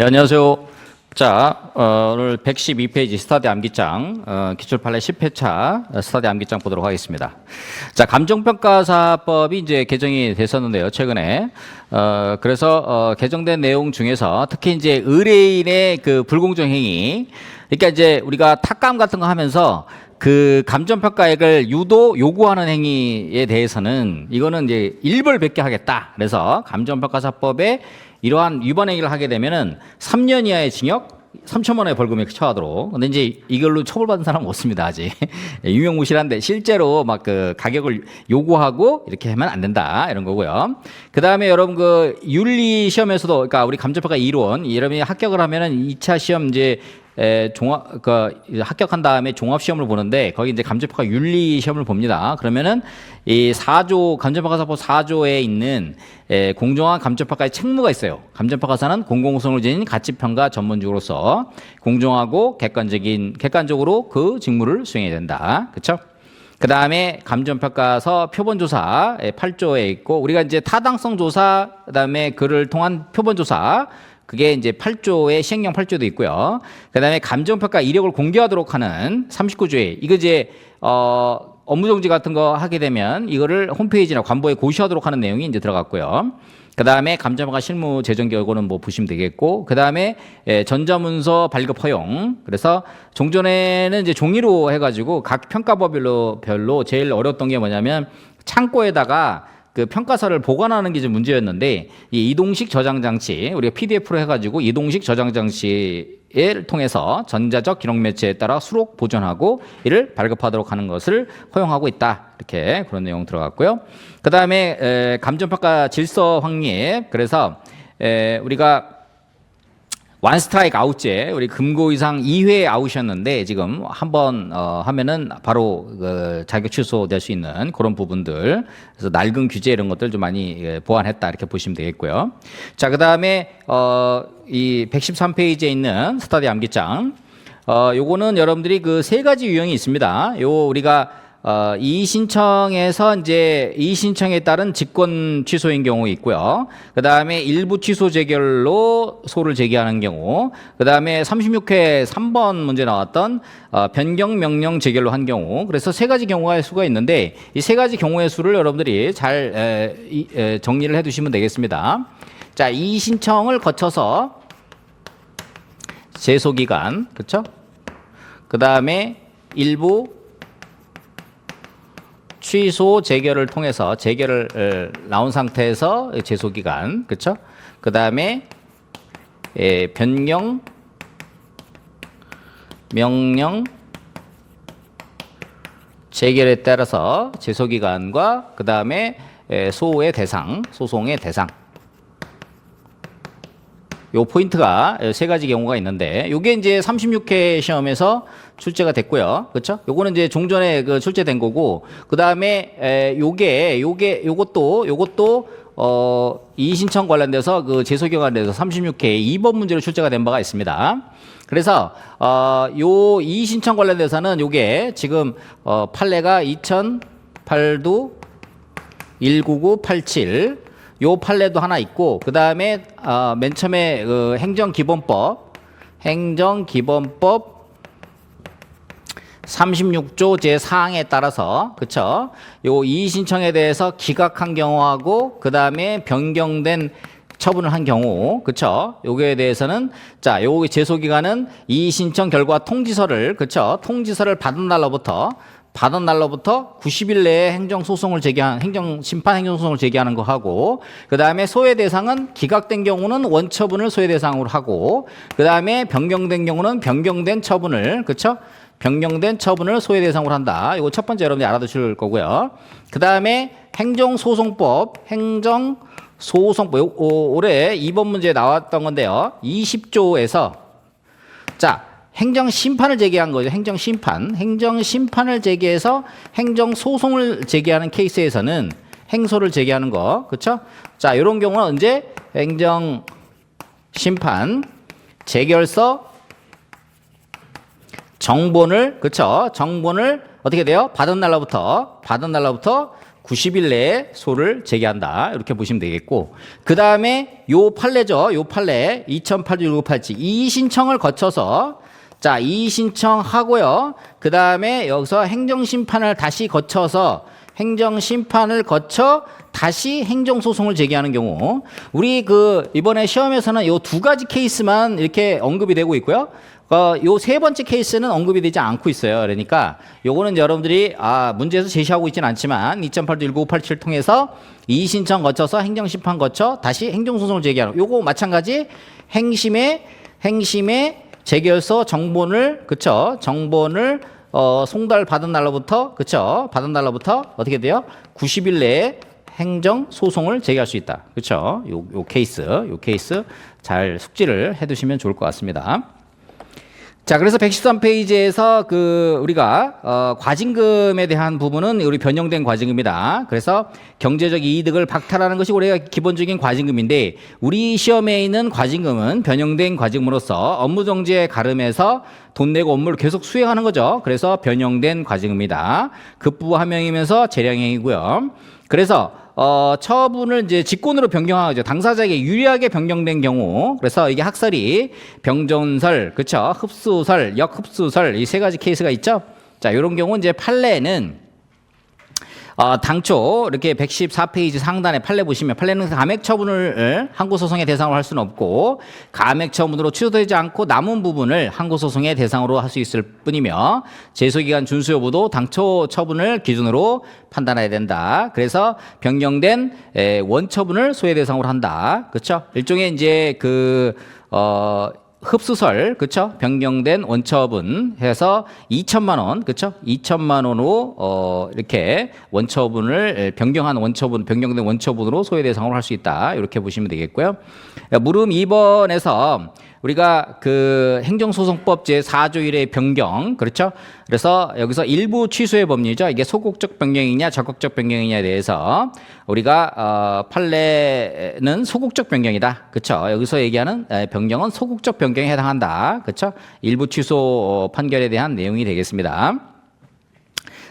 네, 안녕하세요. 자, 어, 오늘 112페이지 스타디 암기장, 어, 기출 판례 10회차 어, 스타디 암기장 보도록 하겠습니다. 자, 감정평가사법이 이제 개정이 됐었는데요, 최근에. 어, 그래서, 어, 개정된 내용 중에서 특히 이제 의뢰인의 그 불공정 행위, 그러니까 이제 우리가 탁감 같은 거 하면서 그 감정평가액을 유도 요구하는 행위에 대해서는 이거는 이제 일벌백계 하겠다. 그래서 감정평가사법에 이러한 위반 행위를 하게 되면은 3년 이하의 징역 3천만 원의 벌금에 처하도록. 근데 이제 이걸로 처벌받은 사람은 없습니다, 아직. 유명무실한데 실제로 막 그 가격을 요구하고 이렇게 하면 안 된다. 이런 거고요. 그 다음에 여러분 그 윤리 시험에서도 그러니까 우리 감정평가 이론 여러분이 합격을 하면은 2차 시험 이제 에, 종합, 그, 합격한 다음에 종합 시험을 보는데, 거기 이제 감정평가 윤리 시험을 봅니다. 그러면은, 이 4조, 감정평가사법 4조에 있는, 에, 공정한 감정평가의 책무가 있어요. 감정평가사는 공공성을 지닌 가치평가 전문직으로서 공정하고 객관적인, 객관적으로 그 직무를 수행해야 된다. 그쵸? 그 다음에 감정평가서 표본조사 8조에 있고, 우리가 이제 타당성 조사, 그 다음에 그를 통한 표본조사, 그게 이제 8조의 시행령 8조도 있고요. 그다음에 감정평가 이력을 공개하도록 하는 39조에 이거 이제 어 업무 정지 같은 거 하게 되면 이거를 홈페이지나 관보에 고시하도록 하는 내용이 이제 들어갔고요. 그 다음에 감정평가 실무 재정 결과는 뭐 보시면 되겠고 그 다음에 예, 전자문서 발급 허용. 그래서 종전에는 이제 종이로 해 가지고 각 평가법별로 별로 제일 어려웠던 게 뭐냐면 창고에다가 그 평가서를 보관하는 게 좀 문제였는데 이 이동식 저장 장치 우리가 PDF로 해가지고 이동식 저장 장치를 통해서 전자적 기록 매체에 따라 수록 보존하고 이를 발급하도록 하는 것을 허용하고 있다 이렇게 그런 내용 들어갔고요. 그 다음에 감정평가 질서 확립 그래서 에, 우리가 완 스트라이크 아웃제 우리 금고 이상 2회 아웃이었는데 지금 한번 어, 하면은 바로 그 자격 취소될 수 있는 그런 부분들 그래서 낡은 규제 이런 것들 좀 많이 예, 보완했다 이렇게 보시면 되겠고요. 자 그다음에 어, 이 113페이지에 있는 스타디 암기장 어, 요거는 여러분들이 그 세 가지 유형이 있습니다. 요 우리가 어, 이의 신청에서 이제 이의 신청에 따른 직권 취소인 경우 있고요. 그 다음에 일부 취소 재결로 소를 제기하는 경우, 그 다음에 36회 3번 문제 나왔던 어, 변경 명령 재결로 한 경우. 그래서 세 가지 경우의 수가 있는데 이 세 가지 경우의 수를 여러분들이 잘 에, 이, 에, 정리를 해두시면 되겠습니다. 자, 이의 신청을 거쳐서 제소 기간, 그렇죠? 그 다음에 일부 취소 재결을 통해서 재결을 어, 나온 상태에서 제소 기간 그렇죠? 그 다음에 예, 변경 명령 재결에 따라서 제소 기간과 그 다음에 예, 소의 대상 소송의 대상 요 포인트가 세 가지 경우가 있는데 요게 이제 36회 시험에서 출제가 됐고요. 그렇죠? 요거는 이제 종전에 그 출제된 거고 그다음에 에 요게 요게 요것도 요것도 어 이의신청 관련돼서 그 제소기 관련돼서 36회 2번 문제로 출제가 된 바가 있습니다. 그래서 어요 이의신청 관련돼서는 요게 지금 어 판례가 2008도 19987 요 판례도 하나 있고 그 다음에 어, 맨 처음에 그 행정기본법 행정기본법 36조 제4항에 따라서 그쵸? 요 이의 신청에 대해서 기각한 경우하고 그 다음에 변경된 처분을 한 경우 그쵸? 요거에 대해서는 자요 제소 기간은 이의 신청 결과 통지서를 그쵸? 통지서를 받은 날로부터 받은 날로부터 90일 내에 행정 소송을 제기한 행정 심판 행정 소송을 제기하는 거 하고 그 다음에 소외 대상은 기각된 경우는 원처분을 소외 대상으로 하고 그 다음에 변경된 경우는 변경된 처분을 그렇죠? 변경된 처분을 소외 대상으로 한다. 이거 첫 번째 여러분들이 알아두실 거고요. 그 다음에 행정소송법 행정소송법 올해 2번 문제에 나왔던 건데요. 20조에서 자 행정 심판을 제기한 거죠. 행정 심판. 행정 심판을 제기해서 행정 소송을 제기하는 케이스에서는 행소를 제기하는 거. 그렇죠? 자, 이런 경우는 언제 행정 심판 재결서 정본을 그렇죠? 정본을 어떻게 돼요? 받은 날로부터 받은 날로부터 90일 내에 소를 제기한다. 이렇게 보시면 되겠고. 그 다음에 요 판례죠. 요 판례 2008-1987 이의 신청을 거쳐서 자, 이의 신청하고요. 그 다음에 여기서 행정심판을 다시 거쳐서 행정심판을 거쳐 다시 행정소송을 제기하는 경우 우리 그 이번에 시험에서는 요 두 가지 케이스만 이렇게 언급이 되고 있고요. 어, 요세 번째 케이스는 언급이 되지 않고 있어요. 그러니까 요거는 여러분들이 아, 문제에서 제시하고 있지는 않지만 2008도 1987 통해서 이의 신청 거쳐서 행정심판 거쳐 다시 행정소송을 제기하는 요거 마찬가지 행심의 행심의 재결서 정본을 그쵸 정본을 어, 송달 받은 날로부터 그쵸 받은 날로부터 어떻게 돼요? 90일 내에 행정 소송을 제기할 수 있다. 그쵸 요, 요 케이스 요 케이스 잘 숙지를 해두시면 좋을 것 같습니다. 자, 그래서 113페이지에서 그 우리가 어, 과징금에 대한 부분은 우리 변형된 과징금이다. 그래서 경제적 이득을 박탈하는 것이 우리가 기본적인 과징금인데 우리 시험에 있는 과징금은 변형된 과징금으로서 업무 정지에 가름해서 돈 내고 업무를 계속 수행하는 거죠. 그래서 변형된 과징금이다. 급부 함명이면서 재량행이고요. 그래서 어, 처분을 이제 직권으로 변경하죠. 당사자에게 유리하게 변경된 경우. 그래서 이게 학설이 병존설, 그쵸? 흡수설, 역흡수설 이 세 가지 케이스가 있죠. 자, 이런 경우 이제 판례는 어, 당초 이렇게 114페이지 상단에 판례 보시면 판례는 감액 처분을 항고 소송의 대상으로 할 수는 없고 감액 처분으로 취소되지 않고 남은 부분을 항고 소송의 대상으로 할 수 있을 뿐이며 제소 기간 준수 여부도 당초 처분을 기준으로 판단해야 된다. 그래서 변경된 에, 원처분을 소외 대상으로 한다. 그렇죠? 일종의 이제 그 어, 흡수설, 그쵸? 변경된 원처분 해서 2천만 원, 그쵸? 2천만 원으로, 어, 이렇게 원처분을, 변경한 원처분, 변경된 원처분으로 소외 대상으로 할 수 있다. 이렇게 보시면 되겠고요. 물음 2번에서 우리가 그 행정소송법 제4조 1의 변경, 그렇죠? 그래서 여기서 일부 취소의 법리죠. 이게 소극적 변경이냐, 적극적 변경이냐에 대해서 우리가 어, 판례는 소극적 변경이다. 그렇죠? 여기서 얘기하는 에, 변경은 소극적 변경에 해당한다. 그렇죠? 일부 취소 어, 판결에 대한 내용이 되겠습니다.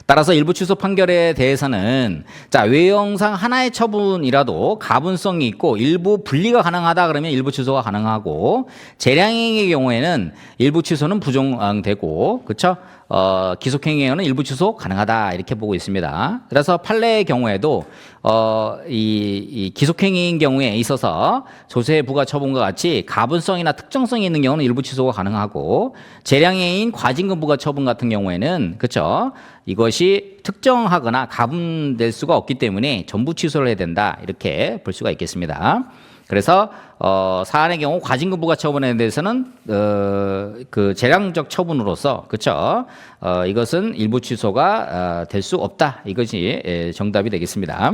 따라서 일부 취소 판결에 대해서는 자 외형상 하나의 처분이라도 가분성이 있고 일부 분리가 가능하다 그러면 일부 취소가 가능하고 재량행의 경우에는 일부 취소는 부정되고 그렇죠? 어, 기속행위에는 일부 취소 가능하다 이렇게 보고 있습니다. 그래서 판례의 경우에도 어, 이, 이 기속행위인 경우에 있어서 조세 부과 처분과 같이 가분성이나 특정성이 있는 경우는 일부 취소가 가능하고 재량행위인 과징금 부과 처분 같은 경우에는 그렇죠? 이것이 특정하거나 가분될 수가 없기 때문에 전부 취소를 해야 된다 이렇게 볼 수가 있겠습니다. 그래서 어, 사안의 경우 과징금 부과 처분에 대해서는 어, 그 재량적 처분으로서 그렇죠. 어, 이것은 일부 취소가 어, 될수 없다. 이것이 예, 정답이 되겠습니다.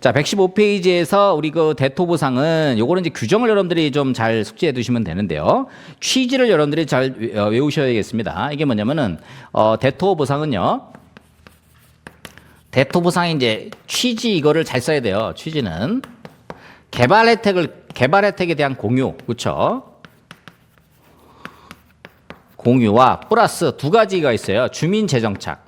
자, 115페이지에서 우리 그 대토보상은 요거는 이제 규정을 여러분들이 좀 잘 숙지해 두시면 되는데요. 취지를 여러분들이 잘 외- 어, 외우셔야겠습니다. 이게 뭐냐면은 어, 대토보상은요. 대토보상의 이제 취지 이거를 잘 써야 돼요. 취지는 개발 혜택을 개발 혜택에 대한 공유, 그렇죠? 공유와 플러스 두 가지가 있어요. 주민 재정착.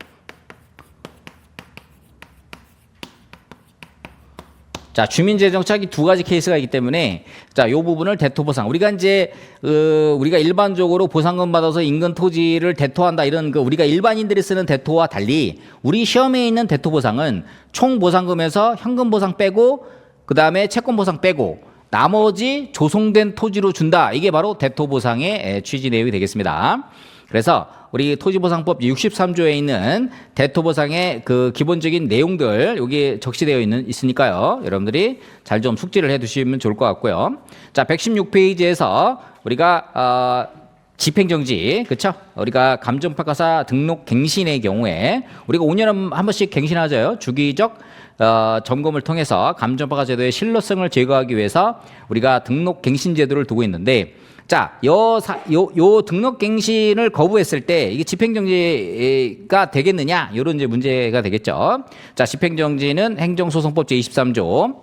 자, 주민 재정착이 두 가지 케이스가 있기 때문에 자, 요 부분을 대토 보상. 우리가 이제 어, 우리가 일반적으로 보상금 받아서 인근 토지를 대토한다 이런 그 우리가 일반인들이 쓰는 대토와 달리 우리 시험에 있는 대토 보상은 총 보상금에서 현금 보상 빼고 그 다음에 채권 보상 빼고 나머지 조성된 토지로 준다. 이게 바로 대토 보상의 에, 취지 내용이 되겠습니다. 그래서 우리 토지보상법 63조에 있는 대토보상의 그 기본적인 내용들 여기 적시되어 있는 있으니까요. 여러분들이 잘 좀 숙지를 해 두시면 좋을 것 같고요. 자, 116페이지에서 우리가 어, 집행정지, 그쵸? 우리가 감정평가사 등록 갱신의 경우에 우리가 5년에 한 번씩 갱신하죠. 주기적 어, 점검을 통해서 감정평가 제도의 신뢰성을 제거하기 위해서 우리가 등록 갱신 제도를 두고 있는데 자, 요, 사, 요, 요 등록 갱신을 거부했을 때 이게 집행정지가 되겠느냐? 요런 이제 문제가 되겠죠. 자, 집행정지는 행정소송법 제23조.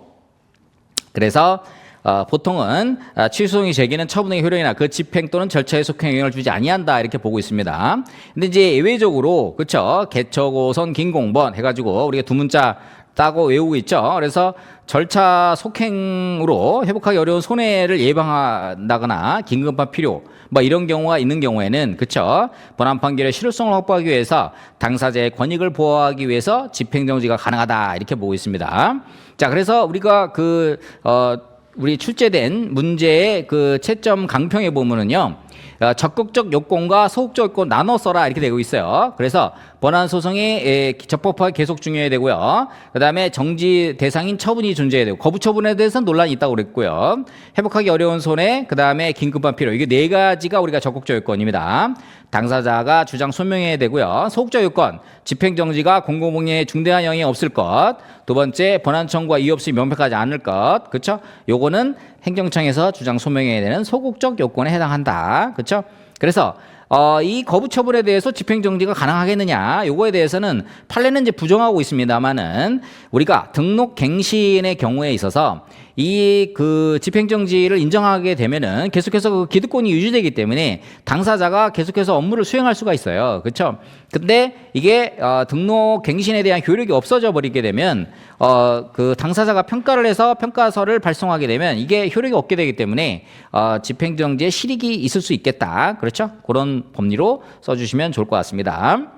그래서 어, 보통은 어, 취소송이 제기는 처분의 효력이나 그 집행 또는 절차에 속행 영향을 주지 아니한다 이렇게 보고 있습니다. 근데 이제 예외적으로 그렇죠 개처고선 긴공번 해가지고 우리가 두 문자 있다고 외우고 있죠. 그래서 절차 속행으로 회복하기 어려운 손해를 예방한다거나 긴급한 필요 뭐 이런 경우가 있는 경우에는 그쵸 본안 판결의 실효성을 확보하기 위해서 당사자의 권익을 보호하기 위해서 집행정지가 가능하다 이렇게 보고 있습니다. 자 그래서 우리가 그 어, 우리 출제된 문제의 그 채점 강평에 보면은요. 어, 적극적 요건과 소극적 요건 나눠 써라 이렇게 되고 있어요. 그래서 본안 소송이 에, 적법하게 계속 중요해야 되고요. 그다음에 정지 대상인 처분이 존재해야 되고 거부 처분에 대해서는 논란이 있다고 그랬고요. 회복하기 어려운 손해, 그다음에 긴급한 필요 이게 네 가지가 우리가 적극적 요건입니다. 당사자가 주장 소명해야 되고요. 소극적 요건 집행 정지가 공공복리에 중대한 영향이 없을 것. 두 번째 본안 청구가 이유 없이 명백하지 않을 것. 그렇죠? 요거는 행정청에서 주장 소명해야 되는 소극적 요건에 해당한다. 그렇죠? 그래서 어, 이 거부 처분에 대해서 집행 정지가 가능하겠느냐? 요거에 대해서는 판례는 이제 부정하고 있습니다만은 우리가 등록 갱신의 경우에 있어서 이 그 집행 정지를 인정하게 되면은 계속해서 그 기득권이 유지되기 때문에 당사자가 계속해서 업무를 수행할 수가 있어요. 그렇죠? 근데 이게 어, 등록 갱신에 대한 효력이 없어져 버리게 되면 어, 그 당사자가 평가를 해서 평가서를 발송하게 되면 이게 효력이 없게 되기 때문에 어, 집행정지에 실익이 있을 수 있겠다. 그렇죠? 그런 법리로 써주시면 좋을 것 같습니다.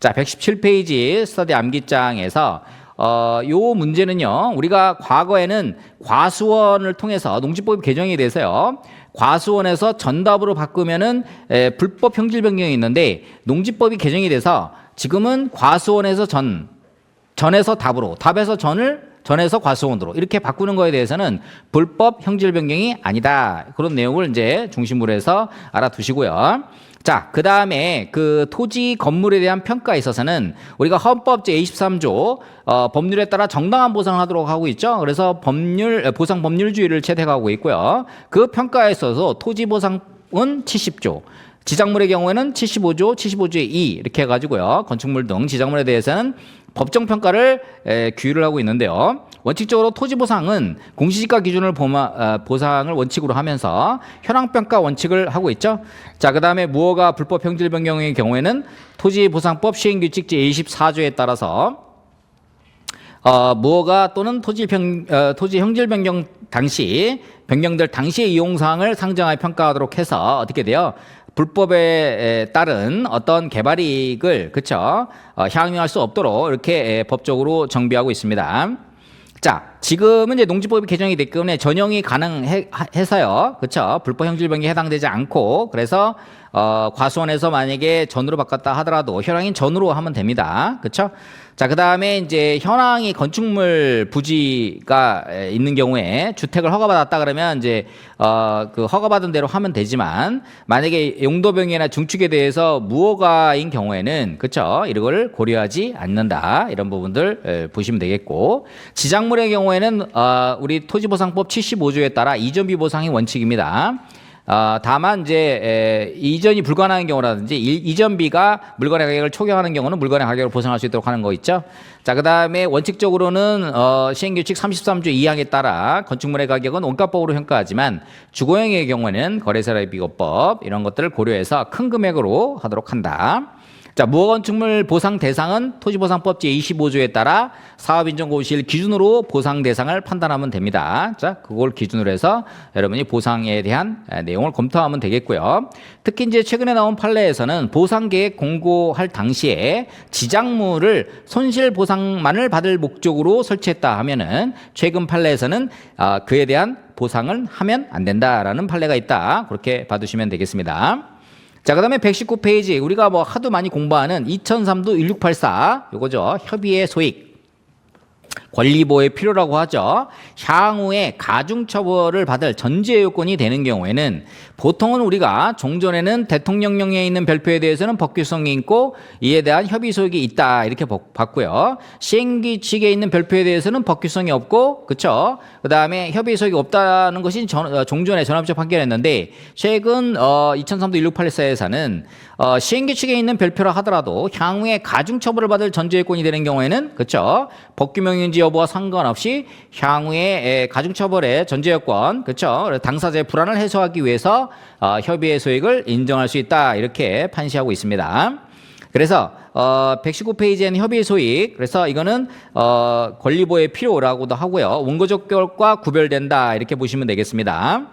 자, 117페이지 스터디 암기장에서 어, 요 문제는요, 우리가 과거에는 과수원을 통해서 농지법 개정이 돼서요, 과수원에서 전답으로 바꾸면은 에, 불법 형질 변경이 있는데 농지법이 개정이 돼서 지금은 과수원에서 전, 전에서 답으로, 답에서 전을 전에서 과수원으로 이렇게 바꾸는 거에 대해서는 불법 형질 변경이 아니다. 그런 내용을 이제 중심으로 해서 알아두시고요. 자, 그 다음에 그 토지 건물에 대한 평가에 있어서는 우리가 헌법 제23조 어, 법률에 따라 정당한 보상을 하도록 하고 있죠. 그래서 법률 보상 법률주의를 채택하고 있고요. 그 평가에 있어서 토지 보상은 70조. 지작물의 경우에는 75조, 75조의 2 이렇게 해가지고요. 건축물 등 지작물에 대해서는 법정 평가를 에, 규율을 하고 있는데요. 원칙적으로 토지 보상은 공시지가 기준을 보마, 어, 보상을 원칙으로 하면서 현황 평가 원칙을 하고 있죠. 자, 그 다음에 무허가 불법 형질 변경의 경우에는 토지 보상법 시행 규칙 제24조에 따라서 어, 무허가 또는 토지 변, 어, 토지 형질 변경 당시 변경될 당시의 이용 사항을 상정하여 평가하도록 해서 어떻게 돼요? 불법에 따른 어떤 개발 이익을 그쵸 어, 향유할 수 없도록 이렇게 에, 법적으로 정비하고 있습니다. 자, 지금은 이제 농지법이 개정이 됐기 때문에 전형이 가능해서요. 그쵸 불법 형질 변경에 해당되지 않고 그래서 어, 과수원에서 만약에 전으로 바꿨다 하더라도 현황인 전으로 하면 됩니다. 그쵸 자, 그 다음에 이제 현황이 건축물 부지가 있는 경우에 주택을 허가받았다 그러면 이제 어, 그 허가받은 대로 하면 되지만 만약에 용도병이나 중축에 대해서 무허가인 경우에는 그쵸 이걸 고려하지 않는다 이런 부분들 에, 보시면 되겠고 지작물의 경우에는 어, 우리 토지보상법 75조에 따라 이전비 보상이 원칙입니다. 어, 다만 이제 에, 이전이 불가능한 경우라든지 일, 이전비가 물건의 가격을 초과하는 경우는 물건의 가격을 보상할 수 있도록 하는 거 있죠. 자, 그다음에 원칙적으로는 어, 시행규칙 33조 2항에 따라 건축물의 가격은 원가법으로 평가하지만 주거용의 경우에는 거래세라비 비고법 이런 것들을 고려해서 큰 금액으로 하도록 한다. 자, 무허건축물 보상 대상은 토지보상법 제25조에 따라 사업인정고시일 기준으로 보상 대상을 판단하면 됩니다. 자, 그걸 기준으로 해서 여러분이 보상에 대한 내용을 검토하면 되겠고요. 특히 이제 최근에 나온 판례에서는 보상 계획 공고할 당시에 지작물을 손실 보상만을 받을 목적으로 설치했다 하면은 최근 판례에서는 아, 그에 대한 보상을 하면 안 된다라는 판례가 있다. 그렇게 봐두시면 되겠습니다. 자, 그 다음에 119페이지. 우리가 뭐 하도 많이 공부하는 2003도 1684. 요거죠. 협의의 소익. 권리보호의 필요라고 하죠. 향후에 가중처벌을 받을 전제 요건이 되는 경우에는 보통은 우리가 종전에는 대통령령에 있는 별표에 대해서는 법규성이 있고 이에 대한 협의 소익이 있다 이렇게 봤고요. 시행규칙에 있는 별표에 대해서는 법규성이 없고 그렇죠. 그다음에 협의 소익이 없다는 것이 전, 어, 종전의 전압적 판결이었는데 최근 어, 2003도 1684에서는 어, 시행규칙에 있는 별표라 하더라도 향후에 가중처벌을 받을 전제 요건이 되는 경우에는 그렇죠. 법규명 인지 여부와 상관없이 향후에 가중처벌의 전제요건 그렇죠. 당사자의 불안을 해소하기 위해서 어, 협의의 소익을 인정할 수 있다 이렇게 판시하고 있습니다. 그래서 어 119페이지에는 협의 소익 그래서 이거는 어 권리보호의 필요라고도 하고요. 원고적 결과 구별된다 이렇게 보시면 되겠습니다.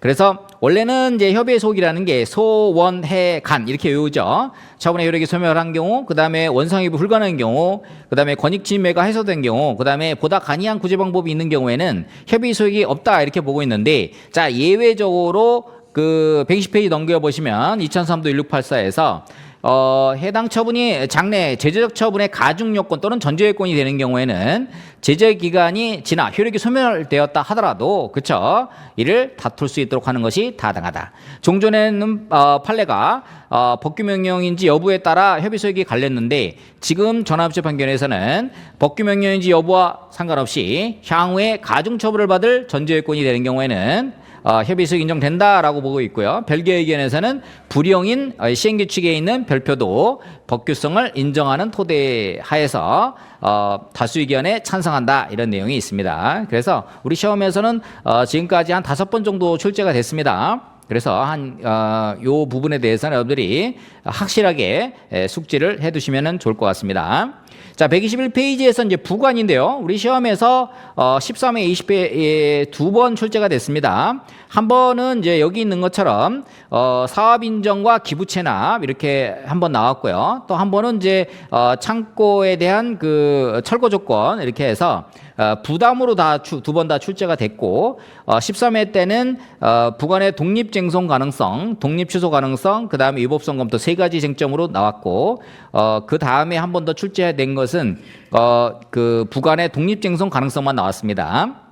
그래서 원래는 이제 협의의 소이라는 게 소원해 간 이렇게 외우죠. 처분의 효력이 소멸한 경우, 그 다음에 원상이 불가능한 경우, 그 다음에 권익 침해가 해소된 경우, 그 다음에 보다 간이한 구제 방법이 있는 경우에는 협의 소익이 없다 이렇게 보고 있는데, 자 예외적으로 그 120페이지 넘겨 보시면 2003도 1684에서 어, 해당 처분이 장래 제재적 처분의 가중 요건 또는 전제 요건이 되는 경우에는 제재 기간이 지나 효력이 소멸되었다 하더라도 그쵸 이를 다툴 수 있도록 하는 것이 타당하다. 종전에는 어, 판례가 어, 법규 명령인지 여부에 따라 협의 소액이 갈렸는데 지금 전합체 판결에서는 법규 명령인지 여부와 상관없이 향후에 가중 처분을 받을 전제 요건이 되는 경우에는 어, 협의수익 인정된다라고 보고 있고요. 별개 의견에서는 불이용인 어, 시행규칙에 있는 별표도 법규성을 인정하는 토대 하에서 어, 다수 의견에 찬성한다 이런 내용이 있습니다. 그래서 우리 시험에서는 어, 지금까지 한 다섯 번 정도 출제가 됐습니다. 그래서 한, 어, 요 부분에 대해서는 여러분들이 확실하게 에, 숙지를 해 두시면 좋을 것 같습니다. 자, 121페이지에서 이제 부관인데요. 우리 시험에서 어, 13회, 20회에 두번 출제가 됐습니다. 한 번은 이제 여기 있는 것처럼 어, 사업 인정과 기부 체납 이렇게 한 번 나왔고요. 또 한 번은 이제 어, 창고에 대한 그 철거 조건 이렇게 해서 어, 부담으로 다 두번다 출제가 됐고 어, 13회 때는 어, 부관의 독립 쟁송 가능성, 독립 취소 가능성, 그 다음에 위법성 검토 세 가지 쟁점으로 나왔고 어, 그 다음에 한 번 더 출제된 것은 어, 그 부관의 독립 쟁송 가능성만 나왔습니다.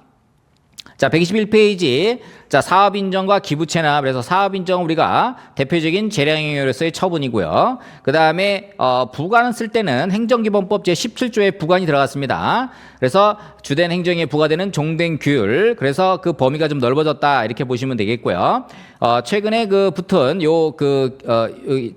자, 121페이지. 자, 사업 인정과 기부 체납. 그래서 사업 인정 우리가 대표적인 재량행위로서의 처분이고요. 그다음에 어 부관을 쓸 때는 행정기본법 제 17조에 부관이 들어갔습니다. 그래서 주된 행정에 부과되는 종된 규율. 그래서 그 범위가 좀 넓어졌다. 이렇게 보시면 되겠고요. 어 최근에 그 붙은 요그 어,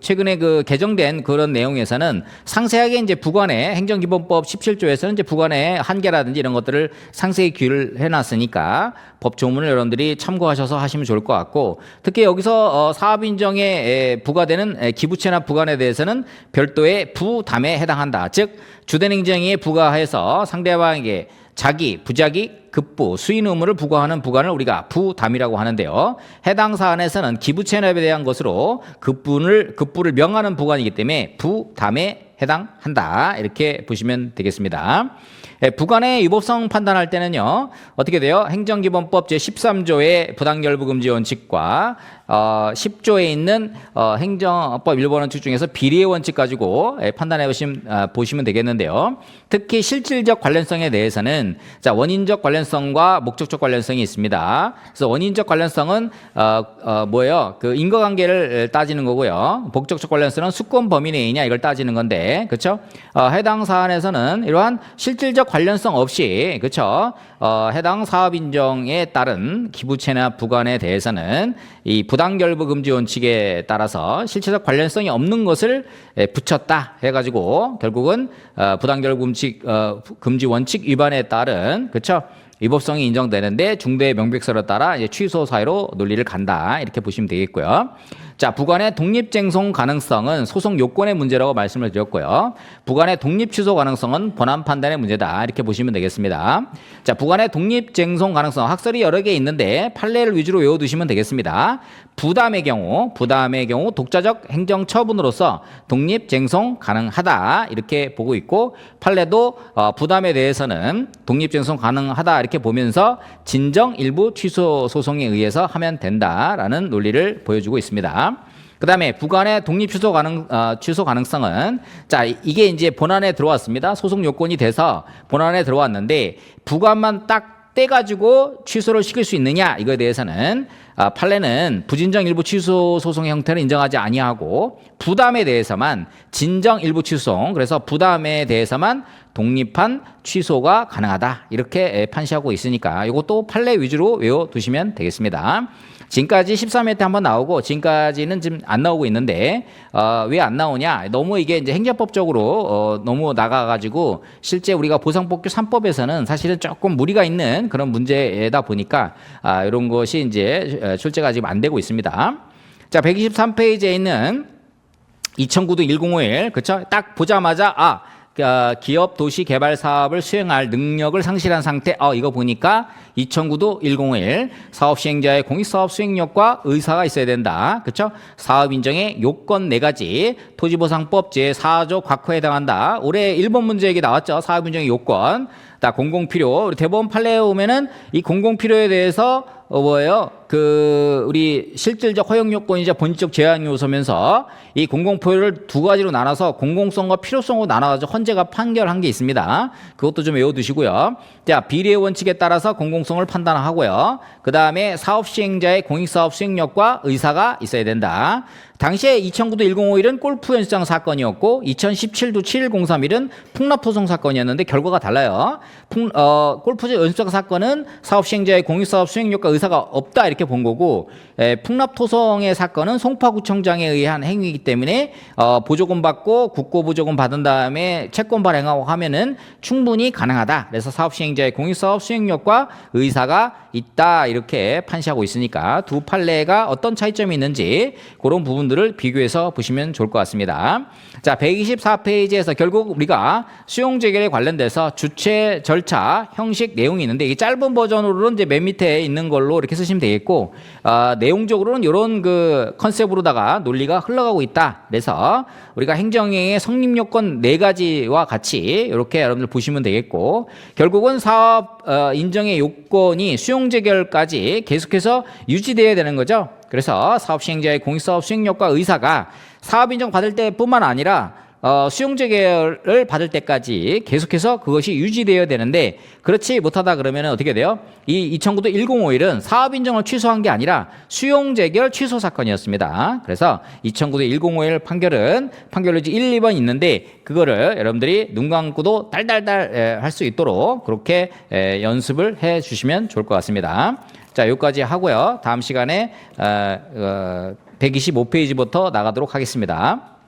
최근에 그 개정된 그런 내용에서는 상세하게 이제 부관의 행정기본법 17조에서는 이제 부관의 한계라든지 이런 것들을 상세히 규율 해 놨으니까 법 조문을 여러분들이 참고하셔서 하시면 좋을 것 같고 특히 여기서 어, 사업 인정에 부과되는 기부채나 부관에 대해서는 별도의 부담에 해당한다. 즉 주된 행정에 부과해서 상대방에게 자기, 부자기, 급부, 수인 의무를 부과하는 부관을 우리가 부담이라고 하는데요. 해당 사안에서는 기부채납에 대한 것으로 급분을 급부를 명하는 부관이기 때문에 부담에 해당한다. 이렇게 보시면 되겠습니다. 예, 부관의 위법성 판단할 때는요 어떻게 돼요? 행정기본법 제 13조의 부당결부금지 원칙과 어, 10조에 있는 어, 행정법 일본 원칙 중에서 비례 원칙 가지고 예, 판단해 보시면, 아, 보시면 되겠는데요. 특히 실질적 관련성에 대해서는 자 원인적 관련성과 목적적 관련성이 있습니다. 그래서 원인적 관련성은 어, 어, 뭐예요? 그 인과관계를 따지는 거고요. 목적적 관련성은 수권 범위 내이냐 이걸 따지는 건데, 그렇죠? 어, 해당 사안에서는 이러한 실질적 관련성 없이 그렇죠? 어, 해당 사업 인정에 따른 기부채나 부관에 대해서는 이 부 당결부 금지 원칙에 따라서 실체적 관련성이 없는 것을 붙였다 해가지고 결국은 어, 부당결부 금지, 어, 금지 원칙 위반에 따른 그렇죠? 위법성이 인정되는데 중대 명백서를 따라 이제 취소 사유로 논리를 간다 이렇게 보시면 되겠고요. 자, 부관의 독립쟁송 가능성은 소송 요건의 문제라고 말씀을 드렸고요. 부관의 독립 취소 가능성은 본안 판단의 문제다. 이렇게 보시면 되겠습니다. 자, 부관의 독립쟁송 가능성 학설이 여러 개 있는데 판례를 위주로 외워두시면 되겠습니다. 부담의 경우, 부담의 경우 독자적 행정 처분으로서 독립쟁송 가능하다. 이렇게 보고 있고 판례도 어, 부담에 대해서는 독립쟁송 가능하다. 이렇게 보면서 진정 일부 취소 소송에 의해서 하면 된다라는 논리를 보여주고 있습니다. 그 다음에 부관의 독립 취소 가능, 어, 취소 가능성은, 자, 이게 이제 본안에 들어왔습니다. 소송 요건이 돼서 본안에 들어왔는데, 부관만 딱 떼가지고 취소를 시킬 수 있느냐, 이거에 대해서는, 아, 판례는 부진정 일부 취소 소송의 형태를 인정하지 아니하고, 부담에 대해서만 진정 일부 취소송, 그래서 부담에 대해서만 독립한 취소가 가능하다. 이렇게 판시하고 있으니까 이것도 판례 위주로 외워두시면 되겠습니다. 지금까지 13회 때 한번 나오고 지금까지는 지금 안 나오고 있는데 어, 왜 안 나오냐? 너무 이게 이제 행정법적으로 어, 너무 나가가지고 실제 우리가 보상법규 3법에서는 사실은 조금 무리가 있는 그런 문제다 보니까 아, 이런 것이 이제 출제가 지금 안 되고 있습니다. 자, 123페이지에 있는 2009도 1051 그쵸? 딱 보자마자 아 어, 기업 도시 개발 사업을 수행할 능력을 상실한 상태. 어 이거 보니까 2009도 101 사업 시행자의 공익 사업 수행력과 의사가 있어야 된다. 그렇죠? 사업 인정의 요건 네 가지. 토지 보상법 제 4조 곽호에 해당한다. 올해 1번 문제 얘기 나왔죠. 사업 인정의 요건. 다 공공 필요. 대법원 판례에 오면은 이 공공 필요에 대해서 어 뭐예요? 그 우리 실질적 허용 요건이자 본질적 제한 요소면서 이 공공표를 두 가지로 나눠서 공공성과 필요성으로 나눠가지고 헌재가 판결한 게 있습니다. 그것도 좀 외워두시고요. 자 비례의 원칙에 따라서 공공성을 판단하고요. 그 다음에 사업 시행자의 공익사업 수행력과 의사가 있어야 된다. 당시에 2009도 1051은 골프 연습장 사건이었고 2017도 7103일은 풍납토성 사건이었는데 결과가 달라요. 풍, 어, 골프 연습장 사건은 사업 시행자의 공익사업 수행력과 의사 가 없다 이렇게 본 거고 에, 풍납토성의 사건은 송파구청장에 의한 행위이기 때문에 어, 보조금 받고 국고 보조금 받은 다음에 채권 발행하고 하면은 충분히 가능하다. 그래서 사업 시행자의 공익사업 수행력과 의사가 있다 이렇게 판시하고 있으니까 두 판례가 어떤 차이점이 있는지 그런 부분들을 비교해서 보시면 좋을 것 같습니다. 자, 124페이지에서 결국 우리가 수용 재결에 관련돼서 주체 절차, 형식, 내용이 있는데 이게 짧은 버전으로는 이제 맨 밑에 있는 걸로 이렇게 쓰시면 되겠고 아, 내용적으로는 이런 그 컨셉으로다가 논리가 흘러가고 있다. 그래서 우리가 행정행의 성립 요건 네 가지와 같이 이렇게 여러분들 보시면 되겠고 결국은 사업 어, 인정의 요건이 수용 재결까지 계속해서 유지되어야 되는 거죠. 그래서 사업 시행자의 공익사업 수행력과 의사가 사업 인정 받을 때뿐만 아니라 어, 수용 재결을 받을 때까지 계속해서 그것이 유지되어야 되는데 그렇지 못하다 그러면 어떻게 돼요? 이 2009도 1051은 사업 인정을 취소한 게 아니라 수용 재결 취소 사건이었습니다. 그래서 2009도 1051 판결은 판결로지 1, 2번 있는데 그거를 여러분들이 눈 감고도 딸딸딸 할수 있도록 그렇게 에, 연습을 해 주시면 좋을 것 같습니다. 자, 여기까지 하고요. 다음 시간에 어, 어, 125페이지부터 나가도록 하겠습니다.